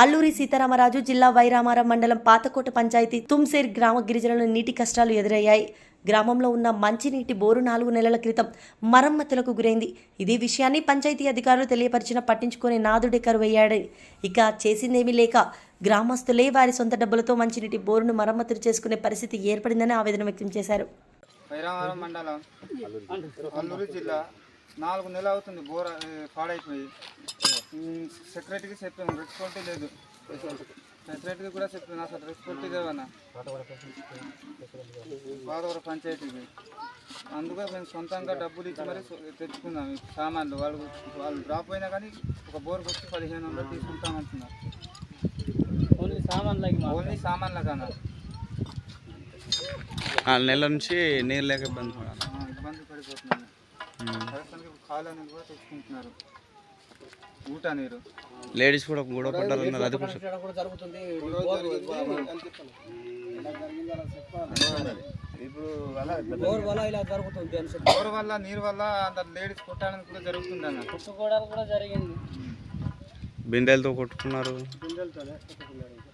అల్లూరి సీతారామరాజు జిల్లా వైరామారం మండలం పాతకోట పంచాయతీ తుమ్సేర్ గ్రామ గిరిజనుల నీటి కష్టాలు ఎదురయ్యాయి. గ్రామంలో ఉన్న మంచినీటి బోరు నాలుగు నెలల క్రితం మరమ్మతులకు గురైంది. ఇదే విషయాన్ని పంచాయతీ అధికారులు తెలియపరిచిన పట్టించుకునే నాదుడే కరువయ్యాడు ఇక చేసిందేమీ లేక గ్రామస్తులే వారి సొంత డబ్బులతో మంచినీటి బోరును మరమ్మతులు చేసుకునే పరిస్థితి ఏర్పడిందని ఆవేదన వ్యక్తం చేశారు. మండలం అల్లూరు జిల్లా నాలుగు నెలలు అవుతుంది బోర్ పాడైపోయి. సెక్రటరీకి చెప్పాము రెస్పాన్సిబిలిటీ లేదు. సెక్రటరీకి కూడా చెప్పాను అసలు రెస్పాన్సిబిలిటీ లేవన్నా పాదవర పంచాయతీకి. అందుకే మేము సొంతంగా డబ్బులు ఇచ్చి మరి తెచ్చుకున్నాం ఈ సామాన్లు. వాళ్ళు వాళ్ళు డ్రాప్ అయినా కానీ ఒక బోర్కి వచ్చి పదిహేను వందలు తీసుకుంటామంటున్నారు ఓన్లీ సామాన్లకి ఓన్లీ సామాన్ల కన్నా నాలుగు నెలల నుంచి నీరు లేక ఇబ్బంది ఇబ్బంది పడిపోతున్నాము కూడా తెచ్చుకుంటున్నారు. ఊట నీరు. లేడీస్ కూడా గొడవ అది చెప్పు. కూడా జరుగుతుంది. బోర్ వల్ల నీరు వల్ల అందరు లేడీస్ కొట్టడానికి కూడా జరుగుతుంది అన్న పుట్టుకోవడానికి కూడా జరిగింది. బిందెలతో కొట్టుకున్నారు. ఉమ్.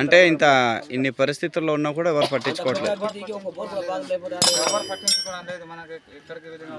అంటే ఇంత ఇన్ని పరిస్థితుల్లో ఉన్నా కూడా ఎవరు పట్టించుకోవట్లేదు. పట్టించుకోవడం మనకి ఎక్కడికి వెళ్ళిన